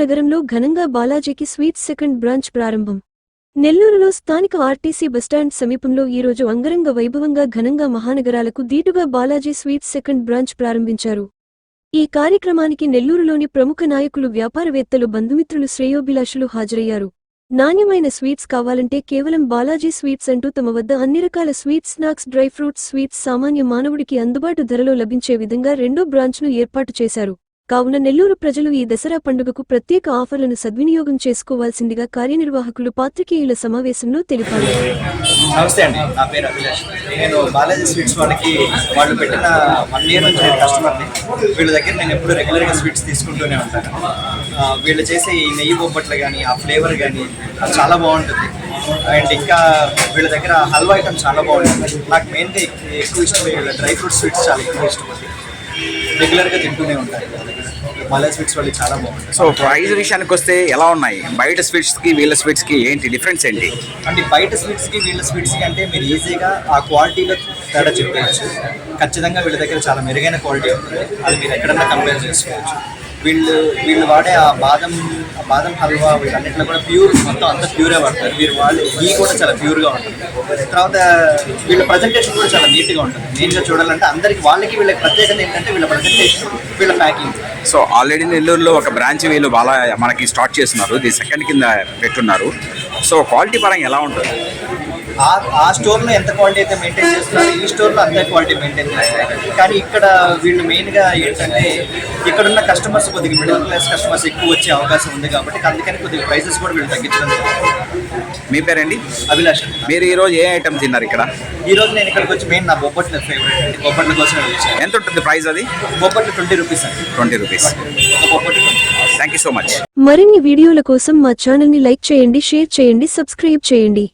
నగరంలో ఘనంగా బాలాజీకి sweet second branch ప్రారంభం. నెల్లూరులో స్థానిక ఆర్టీసీ బస్టాండ్ సమీపంలో ఈరోజు అంగరంగ వైభవంగా ఘనంగా మహానగరాలకు దీటుగా బాలాజీ స్వీట్ సెకండ్ బ్రాంచ్ ప్రారంభించారు. ఈ కార్యక్రమానికి నెల్లూరులోని ప్రముఖ నాయకులు వ్యాపారవేత్తలు బంధుమిత్రులు శ్రేయోభిలాషులు హాజరయ్యారు. నాణ్యమైన స్వీట్స్ కావాలంటే కేవలం బాలాజీ స్వీట్స్ అంటూ తమ వద్ద అన్ని రకాల sweets snacks dry fruits sweets సామాన్య మానవుడికి అందుబాటు ధరలో లభించే విధంగా రెండో బ్రాంచ్ను ఏర్పాటు చేశారు. కావున నెల్లూరు ప్రజలు ఈ దసరా పండుగకు ప్రత్యేక ఆఫర్లను సద్వినియోగం చేసుకోవాల్సిందిగా కార్యనిర్వాహకులు పాత్రికేయుల సమావేశంలో తెలిపారు. నమస్తే అండి నా పేరు అభిలాష్. నేను బాలాజీ స్వీట్స్ వాళ్ళకి వాళ్ళు పెట్టిన వన్ ఇయర్ నుంచి నేను కస్టమర్ని వీళ్ళ దగ్గర నేను ఎప్పుడు రెగ్యులర్గా స్వీట్స్ తీసుకుంటూనే ఉంటాను. వీళ్ళు చేసే ఈ నెయ్యి బొబ్బట్లు కానీ ఆ ఫ్లేవర్ కానీ అది చాలా బాగుంటుంది. అండ్ ఇంకా వీళ్ళ దగ్గర హల్వా ఐటమ్ చాలా బాగుంటుంది. నాకు మెయిన్గా ఎక్కువ ఇష్టం వీళ్ళ డ్రై ఫ్రూట్ స్వీట్స్ చాలా ఎక్కువ ఇష్టం. రెగ్యులర్గా తింటూనే ఉంటాను బాలాజీ స్వీట్స్ వాళ్ళు చాలా బాగుంటుంది సో ప్రైస్ విషయానికి వస్తే ఎలా ఉన్నాయి? బయట స్వీట్స్కి వీళ్ళ స్వీట్స్కి ఏంటి డిఫరెన్స్ ఏంటి? అంటే బయట స్వీట్స్కి వీళ్ళ స్వీట్స్కి అంటే మీరు ఈజీగా ఆ క్వాలిటీలో తేడా చెప్పవచ్చు ఖచ్చితంగా వీళ్ళ దగ్గర చాలా మెరుగైన క్వాలిటీ ఉంటుంది. అది మీరు ఎక్కడన్నా కంపేర్ చేసుకోవచ్చు. వీళ్ళు వీళ్ళు వాడే ఆ బాదం ఆ బాదం హల్వా వీళ్ళన్నింటిలో కూడా ప్యూర్ మొత్తం అంతా ప్యూరే పడతారు వీరు వాళ్ళు ఈ కూడా చాలా ప్యూర్గా ఉంటుంది. తర్వాత వీళ్ళ ప్రజెంటేషన్ కూడా చాలా నీట్గా ఉంటుంది. మెయిన్గా చూడాలంటే అందరికి వాళ్ళకి వీళ్ళ ప్రత్యేకత ఏంటంటే వీళ్ళ ప్రజెంటేషన్ వీళ్ళ ప్యాకింగ్ సో ఆల్రెడీ నెల్లూరులో ఒక బ్రాంచ్ వీళ్ళు బాగా మనకి స్టార్ట్ చేస్తున్నారు. ఇది సెకండ్ కింద పెట్టున్నారు. సో క్వాలిటీ పరంగా ఎలా ఉంటుంది? ఆ ఆ స్టోర్లో ఎంత క్వాలిటీ అయితే మెయింటైన్ చేస్తున్నారో ఈ స్టోర్లో అంతే క్వాలిటీ మెయింటైన్ చేస్తారు. కానీ ఇక్కడ వీళ్ళు మెయిన్గా ఏంటంటే ఇక్కడ ఉన్న కస్టమర్స్ కొద్దిగా మిడిల్ క్లాస్ కస్టమర్స్ ఎక్కువ వచ్చే అవకాశం ఉంది కాబట్టి అందుకని కొద్దిగా ప్రైసెస్ కూడా వీళ్ళు తగ్గించడం జరిగింది. మీ పేరండి? అభిలాష్. మీరు ఈరోజు ఏ ఐటమ్ తిన్నారు ఇక్కడ? ఈ రోజు నేను ఇక్కడికి వచ్చి మెయిన్ నా బొబ్బట్ల ఫేవరెట్ అండి. బొబ్బట్ల కోసం ఎంత ఉంటుంది ప్రైస్ అది? బొబ్బట్లు ట్వంటీ రూపీస్ అండి. Twenty rupees thank you so much మరిన్ని వీడియోల కోసం మా ఛానల్ని లైక్ చేయండి షేర్ చేయండి సబ్స్క్రైబ్ చేయండి.